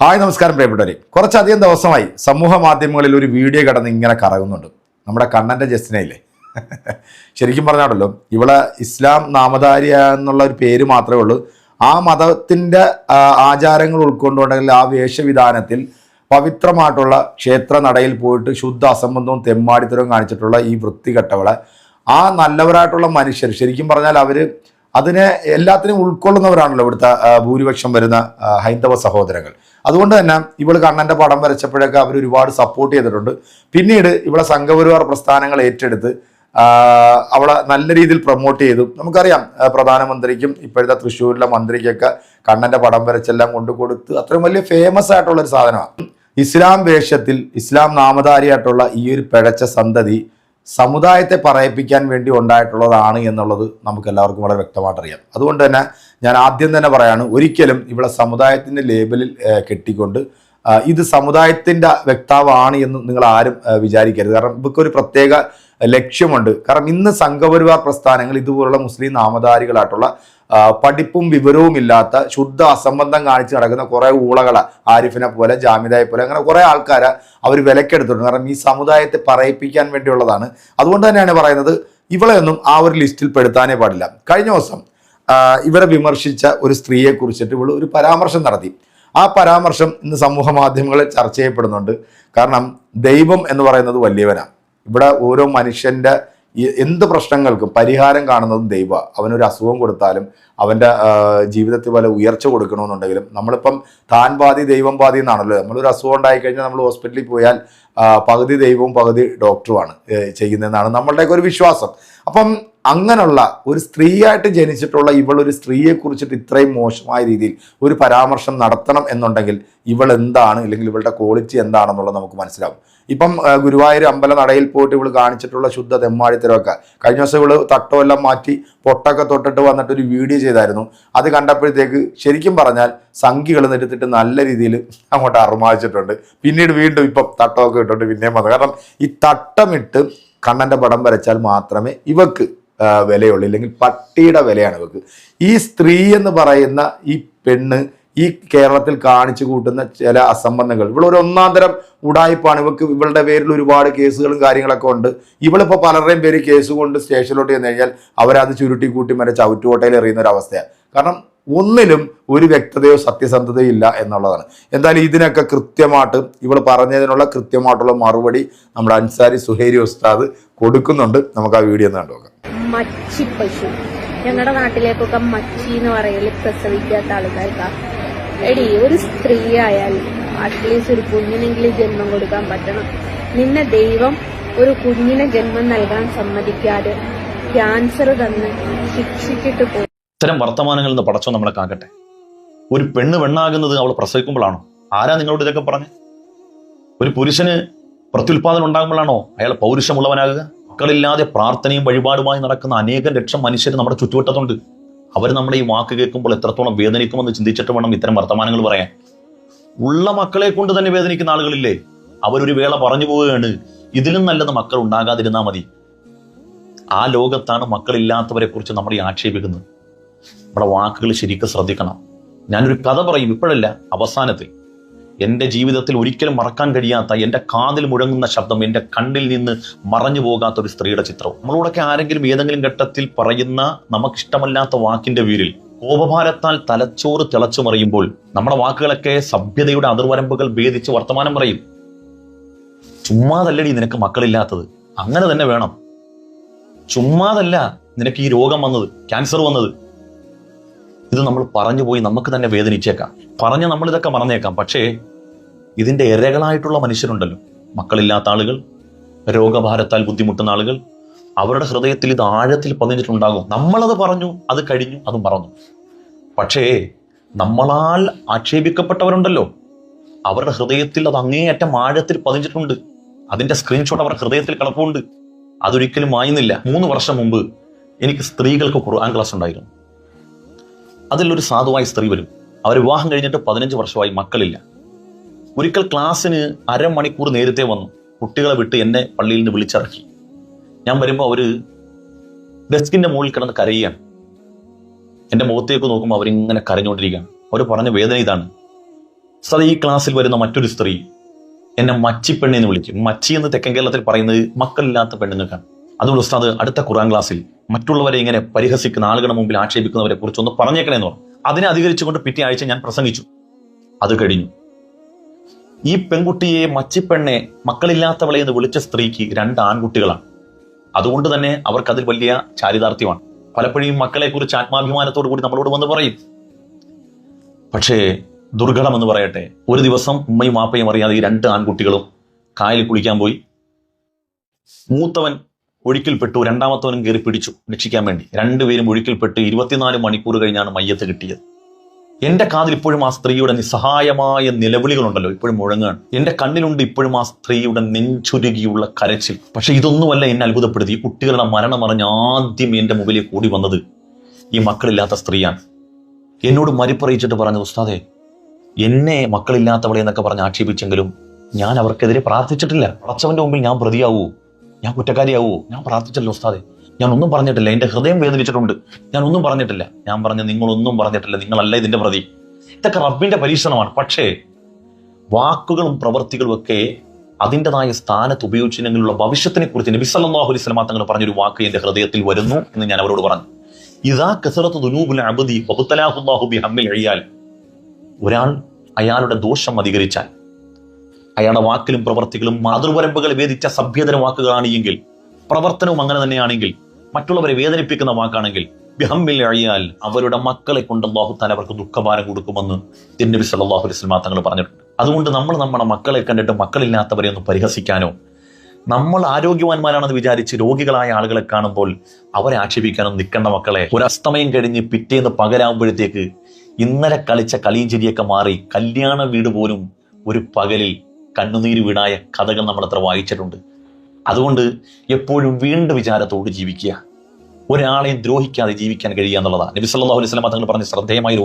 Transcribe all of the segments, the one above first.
Hi നമസ്കാരം പ്രിയപ്പെട്ടവരെ. കുറച്ചധികം ദിവസമായി സമൂഹ മാധ്യമങ്ങളിൽ ഒരു വീഡിയോ കടന്ന് ഇങ്ങനെ കറങ്ങുന്നുണ്ട്. നമ്മുടെ കണ്ണന്റെ ജസ്റ്റിനയില്ലേ? ശരിക്കും പറഞ്ഞാണല്ലോ ഇവളെ ഇസ്ലാം നാമധാരിയ എന്നുള്ള ഒരു പേര് മാത്രമേ ഉള്ളൂ. ആ മതത്തിന്റെ ആചാരങ്ങൾ ഉൾക്കൊണ്ടുകൊണ്ടെങ്കിൽ ആ വേഷവിധാനത്തിൽ പവിത്രമായിട്ടുള്ള ക്ഷേത്ര നടയിൽ പോയിട്ട് ശുദ്ധ അസംബന്ധവും തെമ്മാടിത്തരവും കാണിച്ചിട്ടുള്ള ഈ വൃത്തികെട്ടവളെ ആ നല്ലവരായിട്ടുള്ള മനുഷ്യർ ശരിക്കും പറഞ്ഞാൽ അവർ അതിനെ എല്ലാത്തിനും ഉൾക്കൊള്ളുന്നവരാണല്ലോ ഇവിടുത്തെ ഭൂരിപക്ഷം വരുന്ന ഹൈന്ദവ സഹോദരങ്ങൾ. അതുകൊണ്ട് തന്നെ ഇവൾ കണ്ണന്റെ പടം വരച്ചപ്പോഴൊക്കെ അവർ ഒരുപാട് സപ്പോർട്ട് ചെയ്തിട്ടുണ്ട്. പിന്നീട് ഇവളെ സംഘപരിവാർ പ്രസ്ഥാനങ്ങൾ ഏറ്റെടുത്ത് അവളെ നല്ല രീതിയിൽ പ്രൊമോട്ട് ചെയ്തു. നമുക്കറിയാം പ്രധാനമന്ത്രിക്കും ഇപ്പോഴത്തെ തൃശ്ശൂരിലെ മന്ത്രിക്കൊക്കെ കണ്ണന്റെ പടം വരച്ചെല്ലാം കൊണ്ടു കൊടുത്ത് അത്രയും വലിയ ഫേമസ് ആയിട്ടുള്ള ഒരു സാധനമാണ്. ഇസ്ലാം വേഷത്തിൽ ഇസ്ലാം നാമധാരിയായിട്ടുള്ള ഈ ഒരു പിഴച്ച സന്തതി സമുദായത്തെ പറയിപ്പിക്കാൻ വേണ്ടി ഉണ്ടായിട്ടുള്ളതാണ് എന്നുള്ളത് നമുക്ക് എല്ലാവർക്കും വളരെ വ്യക്തമായിട്ട് അറിയാം അതുകൊണ്ട് തന്നെ ഞാൻ ആദ്യം തന്നെ പറയാണ് ഒരിക്കലും ഇവിടെ സമുദായത്തിന്റെ ലേബലിൽ കെട്ടിക്കൊണ്ട് ഇത് സമുദായത്തിന്റെ വ്യക്താവാണ് എന്ന് നിങ്ങൾ ആരും വിചാരിക്കരുത്. കാരണം ഇവർക്ക് പ്രത്യേക ലക്ഷ്യമുണ്ട്. കാരണം ഇന്ന് സംഘപരിവാർ പ്രസ്ഥാനങ്ങൾ ഇതുപോലുള്ള മുസ്ലിം നാമധാരികളായിട്ടുള്ള പഠിപ്പും വിവരവും ഇല്ലാത്ത ശുദ്ധ അസംബന്ധം കാണിച്ച് നടക്കുന്ന കുറേ ഊളകളെ ആരിഫിനെ പോലെ ജാമിദായെ പോലെ അങ്ങനെ കുറേ ആൾക്കാരെ അവർ വിലക്കെടുത്തിട്ടുണ്ട്. കാരണം ഈ സമുദായത്തെ പറയിപ്പിക്കാൻ വേണ്ടിയുള്ളതാണ്. അതുകൊണ്ട് തന്നെയാണ് പറയുന്നത് ഇവളെയൊന്നും ആ ഒരു ലിസ്റ്റിൽ പെടുത്താനേ പാടില്ല. കഴിഞ്ഞ ദിവസം ഇവരെ വിമർശിച്ച ഒരു സ്ത്രീയെ കുറിച്ചിട്ട് ഇവൾ ഒരു പരാമർശം നടത്തി. ആ പരാമർശം ഇന്ന് സമൂഹ മാധ്യമങ്ങളിൽ ചർച്ച ചെയ്യപ്പെടുന്നുണ്ട്. കാരണം ദൈവം എന്ന് പറയുന്നത് വലിയവനാണ്. ഇവിടെ ഓരോ മനുഷ്യന്റെ ഈ എന്ത് പ്രശ്നങ്ങൾക്കും പരിഹാരം കാണുന്നത് ദൈവ. അവനൊരു അസുഖം കൊടുത്താലും അവന്റെ ജീവിതത്തിൽ വല്ല ഉയർച്ച കൊടുക്കണമെന്നുണ്ടെങ്കിലും നമ്മളിപ്പം താൻ പാതി ദൈവം പാതി എന്നാണല്ലോ. നമ്മളൊരു അസുഖം ഉണ്ടായി കഴിഞ്ഞാൽ നമ്മൾ ഹോസ്പിറ്റലിൽ പോയാൽ പകുതി ദൈവവും പകുതി ഡോക്ടറുമാണ് ചെയ്യുന്നതെന്നാണ് നമ്മളുടെയൊക്കെ ഒരു വിശ്വാസം. അപ്പം അങ്ങനെയുള്ള ഒരു സ്ത്രീയായിട്ട് ജനിച്ചിട്ടുള്ള ഇവൾ ഒരു സ്ത്രീയെ കുറിച്ചിട്ട് ഇത്രയും മോശമായ രീതിയിൽ ഒരു പരാമർശം നടത്തണം എന്നുണ്ടെങ്കിൽ ഇവൾ എന്താണ്? അല്ലെങ്കിൽ ഇവളുടെ ക്വാളിറ്റി എന്താണെന്നുള്ളത് നമുക്ക് മനസ്സിലാവും ഇപ്പം ഗുരുവായൂർ അമ്പല നടയിൽ പോയിട്ട് ഇവൾ കാണിച്ചിട്ടുള്ള ശുദ്ധ തെമ്മാടിത്തരമൊക്കെ. കഴിഞ്ഞ ദിവസം ഇവൾ തട്ടോ എല്ലാം മാറ്റി പൊട്ടൊക്കെ തൊട്ടിട്ട് വന്നിട്ട് ഒരു വീഡിയോ ചെയ്തായിരുന്നു. അത് കണ്ടപ്പോഴത്തേക്ക് ശരിക്കും പറഞ്ഞാൽ സംഖ്യകൾ നിരത്തിട്ട് നല്ല രീതിയിൽ അങ്ങോട്ട് അറുമാച്ചിട്ടുണ്ട് പിന്നീട് വീണ്ടും ഇപ്പം തട്ടമൊക്കെ ഇട്ടിട്ട് പിന്നെയും വന്നു. കാരണം ഈ തട്ടമിട്ട് കണ്ണന്റെ പടം വരച്ചാൽ മാത്രമേ ഇവക്ക് വിലയുള്ളൂ. ഇല്ലെങ്കിൽ പട്ടിയുടെ വിലയാണ് ഇവർക്ക് ഈ സ്ത്രീ എന്ന് പറയുന്ന ഈ പെണ്ണ് ഈ കേരളത്തിൽ കാണിച്ചു കൂട്ടുന്ന ചില അസംബന്ധങ്ങൾ. ഇവളൊരു ഒന്നാം തരം ഉടായ്പാണ് ഇവക്ക് ഇവളുടെ പേരിൽ ഒരുപാട് കേസുകളും കാര്യങ്ങളൊക്കെ ഉണ്ട്. ഇവളിപ്പോൾ പലരുടെയും പേര് കേസ് കൊണ്ട് സ്റ്റേഷനിലോട്ട് ചെന്ന് കഴിഞ്ഞാൽ അവരത് ചുരുട്ടി കൂട്ടി മറ്റേ ചവിറ്റുകോട്ടയിൽ എറിയുന്ന ഒരു അവസ്ഥയാണ്. കാരണം ഒന്നിലും ഒരു വ്യക്തതയോ സത്യസന്ധതയോ ഇല്ല എന്നുള്ളതാണ്. എന്തായാലും ഇതിനൊക്കെ കൃത്യമായിട്ട് ഇവൾ പറഞ്ഞതിനുള്ള കൃത്യമായിട്ടുള്ള മറുപടി നമ്മുടെ അൻസാരി സുഹേരി ഉസ്താദ് കൊടുക്കുന്നുണ്ട്. നമുക്ക് ആ വീഡിയോ ഒന്ന് കണ്ടുനോക്കാം. മച്ചി പശു ഞങ്ങളുടെ നാട്ടിലേക്കൊക്കെ മച്ചി എന്ന് പറയൽ പ്രസവിക്കാത്ത ആൾക്കാർക്കാ എടി ഒരു സ്ത്രീ ആയാൽ അറ്റ്ലീസ്റ്റ് ഒരു കുഞ്ഞിനെങ്കിലും ജന്മം കൊടുക്കാൻ പറ്റണം. നിന്നെ ദൈവം ഒരു കുഞ്ഞിനെ ജന്മം നൽകാൻ സമ്മതിക്കാതെ ക്യാൻസർ തന്ന് ശിക്ഷിച്ചിട്ട് പോയി ഇത്തരം വർത്തമാനങ്ങളിൽ നിന്ന് പടച്ചോ നമ്മളെ കാക്കട്ടെ. ഒരു പെണ്ണ് പെണ്ണാകുന്നത് അവൾ പ്രസവിക്കുമ്പോഴാണോ? ആരാ നിങ്ങളോട് ഇതൊക്കെ പറഞ്ഞ്? ഒരു പുരുഷന് പ്രത്യുൽപാദനം ഉണ്ടാകുമ്പോഴാണോ? അയാൾ പൗരുഷമുള്ളവനാകുക? മക്കളില്ലാതെ പ്രാർത്ഥനയും വഴിപാടുമായി നടക്കുന്ന അനേകം ലക്ഷം മനുഷ്യർ നമ്മുടെ ചുറ്റുവട്ടത്തുണ്ട്. അവർ നമ്മുടെ ഈ വാക്ക് കേൾക്കുമ്പോൾ എത്രത്തോളം വേദനിക്കുമെന്ന് ചിന്തിച്ചിട്ട് വേണം ഇത്തരം വർത്തമാനങ്ങൾ പറയാൻ. ഉള്ള മക്കളെ കൊണ്ട് തന്നെ വേദനിക്കുന്ന ആളുകളില്ലേ? അവരൊരു വേള പറഞ്ഞു പോവുകയാണ്. ഇതിലും നല്ലത് മക്കൾ ഉണ്ടാകാതിരുന്നാൽ മതി. ആ ലോകത്താണ് മക്കളില്ലാത്തവരെ കുറിച്ച് നമ്മൾ ഈ ആക്ഷേപിക്കുന്നത്. നമ്മുടെ വാക്കുകൾ ശരിക്കും ശ്രദ്ധിക്കണം. ഞാനൊരു കഥ പറയും ഇപ്പോഴല്ല അവസാനത്തിൽ. എന്റെ ജീവിതത്തിൽ ഒരിക്കലും മറക്കാൻ കഴിയാത്ത എന്റെ കാതിൽ മുഴങ്ങുന്ന ശബ്ദം എന്റെ കണ്ണിൽ നിന്ന് മറഞ്ഞു പോകാത്ത ഒരു സ്ത്രീയുടെ ചിത്രം. നമ്മളോടൊക്കെ ആരെങ്കിലും ഏതെങ്കിലും ഘട്ടത്തിൽ പറയുന്ന നമുക്കിഷ്ടമല്ലാത്ത വാക്കിന്റെ പേരിൽ കോപഭാരത്താൽ തലച്ചോറ് തിളച്ചു മറിയുമ്പോൾ നമ്മുടെ വാക്കുകളൊക്കെ സഭ്യതയുടെ അതിർവരമ്പുകൾ ഭേദിച്ച് വർത്തമാനം പറയും. ചുമ്മാതല്ലടി നിനക്ക് മക്കളില്ലാത്തത്. അങ്ങനെ തന്നെ വേണം. ചുമ്മാതല്ല നിനക്ക് ഈ രോഗം വന്നത് ക്യാൻസർ വന്നത്. ഇത് നമ്മൾ പറഞ്ഞു പോയി നമുക്ക് തന്നെ വേദനിച്ചേക്കാം. പറഞ്ഞ് നമ്മൾ ഇതൊക്കെ മറന്നേക്കാം. പക്ഷേ ഇതിന്റെ ഇരകളായിട്ടുള്ള മനുഷ്യരുണ്ടല്ലോ. മക്കളില്ലാത്ത ആളുകൾ രോഗഭാരത്താൽ ബുദ്ധിമുട്ടുന്ന ആളുകൾ അവരുടെ ഹൃദയത്തിൽ ഇത് ആഴത്തിൽ പതിഞ്ഞിട്ടുണ്ടാകും. നമ്മളത് പറഞ്ഞു അത് കഴിഞ്ഞു അതും പറഞ്ഞു പക്ഷേ നമ്മളാൽ ആക്ഷേപിക്കപ്പെട്ടവരുണ്ടല്ലോ. അവരുടെ ഹൃദയത്തിൽ അത് അങ്ങേയറ്റം ആഴത്തിൽ പതിഞ്ഞിട്ടുണ്ട്. അതിന്റെ സ്ക്രീൻഷോട്ട് അവരുടെ ഹൃദയത്തിൽ കിടപ്പുണ്ട്. അതൊരിക്കലും വായുന്നില്ല മൂന്ന് വർഷം മുമ്പ് എനിക്ക് സ്ത്രീകൾക്ക് ഖുർആൻ ക്ലാസ് ഉണ്ടായിരുന്നു അതിലൊരു സാധുവായ സ്ത്രീ വരും. അവർ വിവാഹം കഴിഞ്ഞിട്ട് പതിനഞ്ച് വർഷമായി മക്കളില്ല. ഒരിക്കൽ ക്ലാസ്സിന് അരമണിക്കൂർ നേരത്തെ വന്നു. കുട്ടികളെ വിട്ട് എന്നെ പള്ളിയിൽ നിന്ന് വിളിച്ചിറക്കി. ഞാൻ വരുമ്പോൾ അവർ ഡെസ്കിന്റെ മുകളിൽ കിടന്ന് കരയുകയാണ്. എന്റെ മുഖത്തേക്ക് നോക്കുമ്പോൾ അവരിങ്ങനെ കരഞ്ഞുകൊണ്ടിരിക്കുകയാണ്. അവർ പറഞ്ഞ വേദന ഇതാണ്. സത് ഈ ക്ലാസ്സിൽ വരുന്ന മറ്റൊരു സ്ത്രീ എന്നെ മച്ചിപ്പെണ്ണി എന്ന് വിളിക്കും. മച്ചി എന്ന് തെക്കൻ കേരളത്തിൽ പറയുന്നത് മക്കളില്ലാത്ത പെണ്ണുങ്ങൾക്കാണ്. അതുകൊണ്ട് ഉസ്താദ് അടുത്ത ഖുറാൻ ക്ലാസ്സിൽ മറ്റുള്ളവരെ ഇങ്ങനെ പരിഹസിക്കുന്ന ആളുകളുടെ മുമ്പിൽ ആക്ഷേപിക്കുന്നവരെ കുറിച്ച് ഒന്ന് പറഞ്ഞേക്കണേന്ന് പറഞ്ഞു. അതിനെ അധികരിച്ചുകൊണ്ട് പിറ്റേ ആഴ്ച ഞാൻ പ്രസംഗിച്ചു. അത് കഴിഞ്ഞു. ഈ പെൺകുട്ടിയെ മച്ചിപ്പെണ്ണെ മക്കളില്ലാത്തവളെ എന്ന് വിളിച്ച സ്ത്രീക്ക് രണ്ട് ആൺകുട്ടികളാണ്. അതുകൊണ്ട് തന്നെ അവർക്ക് അതിൽ വലിയ ചാരിതാർത്ഥ്യമാണ്. പലപ്പോഴും മക്കളെ കുറിച്ച് ആത്മാഭിമാനത്തോടു കൂടി നമ്മളോട് വന്ന് പറയും. പക്ഷേ ദുർഘടം എന്ന് പറയട്ടെ ഒരു ദിവസം ഉമ്മയും മാപ്പയും അറിയാതെ ഈ രണ്ട് ആൺകുട്ടികളും കായലിൽ കുളിക്കാൻ പോയി. മൂത്തവൻ ഒഴുക്കിൽപ്പെട്ടു രണ്ടാമത്തവനും കയറി പിടിച്ചു രക്ഷിക്കാൻ വേണ്ടി. രണ്ടുപേരും ഒഴുക്കിൽപ്പെട്ട് ഇരുപത്തിനാല് മണിക്കൂർ കഴിഞ്ഞാണ് മയ്യത്ത് കിട്ടിയത്. എന്റെ കാതിൽ ഇപ്പോഴും ആ സ്ത്രീയുടെ നിസ്സഹായമായ നിലവിളികളുണ്ടല്ലോ ഇപ്പോഴും മുഴങ്ങാണ്. എന്റെ കണ്ണിലുണ്ട് ഇപ്പോഴും ആ സ്ത്രീയുടെ നെഞ്ചുരുകിയുള്ള കരച്ചിൽ. പക്ഷെ ഇതൊന്നുമല്ല എന്നെ അത്ഭുതപ്പെടുത്തി. ഈ കുട്ടികളുടെ മരണം അറിഞ്ഞ് ആദ്യം എന്റെ മുമ്പിലേക്ക് കൂടി വന്നത് ഈ മക്കളില്ലാത്ത സ്ത്രീയാണ്. എന്നോട് മരിപ്പറിയിച്ചിട്ട് പറഞ്ഞു ഉസ്താദെ എന്നെ മക്കളില്ലാത്തവളെ എന്നൊക്കെ പറഞ്ഞ് ആക്ഷേപിച്ചെങ്കിലും ഞാൻ അവർക്കെതിരെ പ്രാർത്ഥിച്ചിട്ടില്ല. അടച്ചവന്റെ മുമ്പിൽ ഞാൻ പ്രതിയാവൂ. ഞാൻ കുറ്റക്കാരിയാവോ? ഞാൻ പ്രാർത്ഥിച്ചല്ലോ ഉസ്താദെ. ഞാൻ ഒന്നും പറഞ്ഞിട്ടില്ല. എന്റെ ഹൃദയം വേദനിച്ചിട്ടുണ്ട്. ഞാൻ ഒന്നും പറഞ്ഞിട്ടില്ല. ഞാൻ പറഞ്ഞ നിങ്ങളൊന്നും പറഞ്ഞിട്ടില്ല. നിങ്ങളല്ല ഇതിന്റെ പ്രതി. ഇതൊക്കെ റബ്ബിന്റെ പരീക്ഷണമാണ്. പക്ഷേ വാക്കുകളും പ്രവൃത്തികളും ഒക്കെ അതിന്റെതായ സ്ഥാനത്ത് ഉപയോഗിച്ചില്ലെങ്കിലുള്ള ഭവിഷ്യത്തിനെ കുറിച്ച് നബി സല്ലല്ലാഹു അലൈഹി വസല്ലം തങ്ങൾ പറഞ്ഞൊരു വാക്ക് എന്റെ ഹൃദയത്തിൽ വരുന്നു എന്ന് ഞാൻ അവരോട് പറഞ്ഞു. ഇതാ കസറത്ത് ദുനൂബുൽ അബ്ദി വബുത്തലാഹുല്ലാഹു ബിഹമ്മിൽ അഴിയാൽ ഒരാൾ അയാളുടെ ദോഷം അധികരിച്ചാൽ അയാളുടെ വാക്കിലും പ്രവർത്തികളും മാതൃപരമ്പുകൾ വേദിച്ച സഭ്യതര വാക്കുകളാണ് എങ്കിൽ പ്രവർത്തനവും അങ്ങനെ തന്നെയാണെങ്കിൽ മറ്റുള്ളവരെ വേദനിപ്പിക്കുന്ന വാക്കാണെങ്കിൽ ബിഹമ്മിൽ അഴിയാൽ അവരുടെ മക്കളെ കൊണ്ട് അള്ളാഹു താൻ അവർക്ക് ദുഃഖഭാരം കൊടുക്കുമെന്ന് തിരുനബി സല്ലാഹു വസല്ലം തങ്ങൾ പറഞ്ഞിട്ടുണ്ട്. അതുകൊണ്ട് നമ്മൾ നമ്മുടെ മക്കളെ കണ്ടിട്ട് മക്കളില്ലാത്തവരെ ഒന്ന് പരിഹസിക്കാനോ നമ്മൾ ആരോഗ്യവാന്മാരാണെന്ന് വിചാരിച്ച് രോഗികളായ ആളുകളെ കാണുമ്പോൾ അവരെ ആക്ഷേപിക്കാനും നിൽക്കേണ്ട മക്കളെ ഒരസ്തമയം കഴിഞ്ഞ് പിറ്റേന്ന് പകരാകുമ്പോഴത്തേക്ക് ഇന്നലെ കളിച്ച കളിയും ചിരിയൊക്കെ മാറി കല്യാണ വീട് പോലും ഒരു പകലിൽ കണ്ണുനീര് വീണായ കഥകൾ നമ്മൾ അത്ര വായിച്ചിട്ടുണ്ട്. അതുകൊണ്ട് എപ്പോഴും വീണ്ടും വിചാരത്തോട് ജീവിക്കുക. ഒരാളെയും ദ്രോഹിക്കാതെ ജീവിക്കാൻ കഴിയുക എന്നുള്ളതാണ്. നബി സല്ലല്ലാഹു അലൈഹി വസല്ലം തങ്ങൾ പറഞ്ഞ ശ്രദ്ധേയമായ ഒരു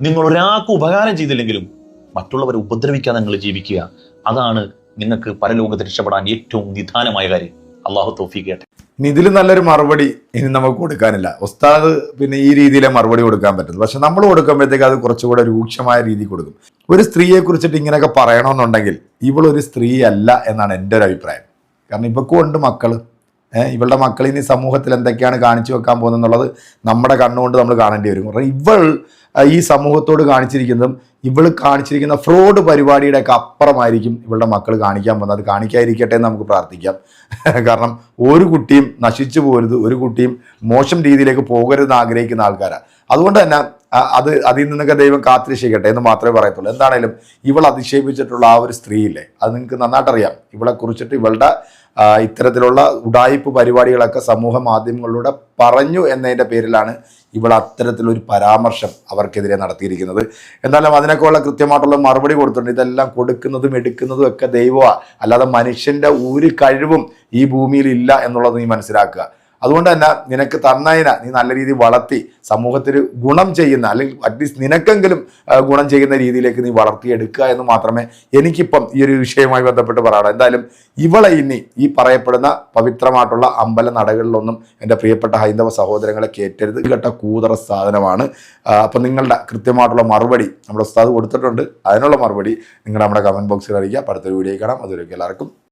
നിങ്ങൾ ഒരാൾക്ക് ഉപകാരം ചെയ്തില്ലെങ്കിലും മറ്റുള്ളവരെ ഉപദ്രവിക്കാതെ നിങ്ങൾ ജീവിക്കുക. അതാണ് നിങ്ങൾക്ക് പരലോകത്ത് രക്ഷപ്പെടാൻ ഏറ്റവും നിധാനമായ കാര്യം. അള്ളാഹു തോഫി ചെയ്യട്ടെ ഇനി ഇതിൽ നല്ലൊരു മറുപടി ഇനി നമുക്ക് കൊടുക്കാനില്ല. ഉസ്താദ് പിന്നെ ഈ രീതിയിലെ മറുപടി കൊടുക്കാൻ പറ്റുന്നത് പക്ഷെ നമ്മൾ കൊടുക്കുമ്പോഴത്തേക്ക് അത് കുറച്ചുകൂടെ രൂക്ഷമായ രീതി കൊടുക്കും. ഒരു സ്ത്രീയെ കുറിച്ചിട്ട് ഇങ്ങനെയൊക്കെ പറയണമെന്നുണ്ടെങ്കിൽ ഇവളൊരു സ്ത്രീയല്ല എന്നാണ് എന്റെ ഒരു അഭിപ്രായം. കാരണം ഇവക്കും ഉണ്ട് മക്കൾ. ഇവളുടെ മക്കൾ ഇനി സമൂഹത്തിൽ എന്തൊക്കെയാണ് കാണിച്ചു വെക്കാൻ പോകുന്നത് നമ്മുടെ കണ്ണുകൊണ്ട് നമ്മൾ കാണേണ്ടി വരും. കാരണം ഇവൾ ഈ സമൂഹത്തോട് കാണിച്ചിരിക്കുന്നതും ഇവൾ കാണിച്ചിരിക്കുന്ന ഫ്രോഡ് പരിപാടിയുടെ ഒക്കെ അപ്പുറമായിരിക്കും ഇവളുടെ മക്കൾ കാണിക്കാൻ പോകുന്നത്. അത് കാണിക്കാതിരിക്കട്ടെ എന്ന് നമുക്ക് പ്രാർത്ഥിക്കാം. കാരണം ഒരു കുട്ടിയും നശിച്ചു പോകരുത് ഒരു കുട്ടിയും മോശം രീതിയിലേക്ക് പോകരുതെന്ന് ആഗ്രഹിക്കുന്ന ആൾക്കാരാണ് അതുകൊണ്ട് തന്നെ അത് അതിൽ നിന്നൊക്കെ ദൈവം കാത്തിരക്ഷിക്കട്ടെ എന്ന് മാത്രമേ പറയത്തുള്ളൂ. എന്താണേലും ഇവൾ അധിക്ഷേപിച്ചിട്ടുള്ള ആ ഒരു സ്ത്രീയില്ലേ അത് നിങ്ങൾക്ക് നന്നായിട്ടറിയാം. ഇവളെ കുറിച്ചിട്ട് ഇവളുടെ ഇത്തരത്തിലുള്ള ഉടായിപ്പ് പരിപാടികളൊക്കെ സമൂഹ മാധ്യമങ്ങളിലൂടെ പറഞ്ഞു എന്നതിന്റെ പേരിലാണ് ഇവൾ അത്തരത്തിലൊരു പരാമർശം അവർക്കെതിരെ നടത്തിയിരിക്കുന്നത്. എന്നാലും അതിനൊക്കെയുള്ള കൃത്യമായിട്ടുള്ള മറുപടി കൊടുത്തിട്ടുണ്ട്. ഇതെല്ലാം കൊടുക്കുന്നതും എടുക്കുന്നതും ഒക്കെ ദൈവമാണ് അല്ലാതെ മനുഷ്യന്റെ ഒരു കഴിവും ഈ ഭൂമിയിൽ ഇല്ല എന്നുള്ളത് നീ മനസ്സിലാക്കുക. അതുകൊണ്ട് തന്നെ നിനക്ക് തന്നതിനെ നീ നല്ല രീതിയിൽ വളർത്തി സമൂഹത്തിന് ഗുണം ചെയ്യുന്ന അല്ലെങ്കിൽ അറ്റ്ലീസ്റ്റ് നിനക്കെങ്കിലും ഗുണം ചെയ്യുന്ന രീതിയിലേക്ക് നീ വളർത്തിയെടുക്കുക എന്ന് മാത്രമേ എനിക്കിപ്പം ഈ ഒരു വിഷയവുമായി ബന്ധപ്പെട്ട് പറയാനുള്ളൂ. എന്തായാലും ഇവളെ ഇനി ഈ പറയപ്പെടുന്ന പവിത്രമായിട്ടുള്ള അമ്പല നടകളിലൊന്നും എന്റെ പ്രിയപ്പെട്ട ഹൈന്ദവ സഹോദരങ്ങളെ കയറ്റരുത് കേട്ട കൂതറ സാധനമാണ്. അപ്പം നിങ്ങളുടെ കൃത്യമായിട്ടുള്ള മറുപടി നമ്മുടെ ഉസ്താദ് കൊടുത്തിട്ടുണ്ട്. അതിനുള്ള മറുപടി നിങ്ങൾ നമ്മുടെ കമന്റ് ബോക്സിൽ അറിയിക്കുക. അടുത്തൊരു വീഡിയോ കാണാം. അതുവരെയൊക്കെ എല്ലാവർക്കും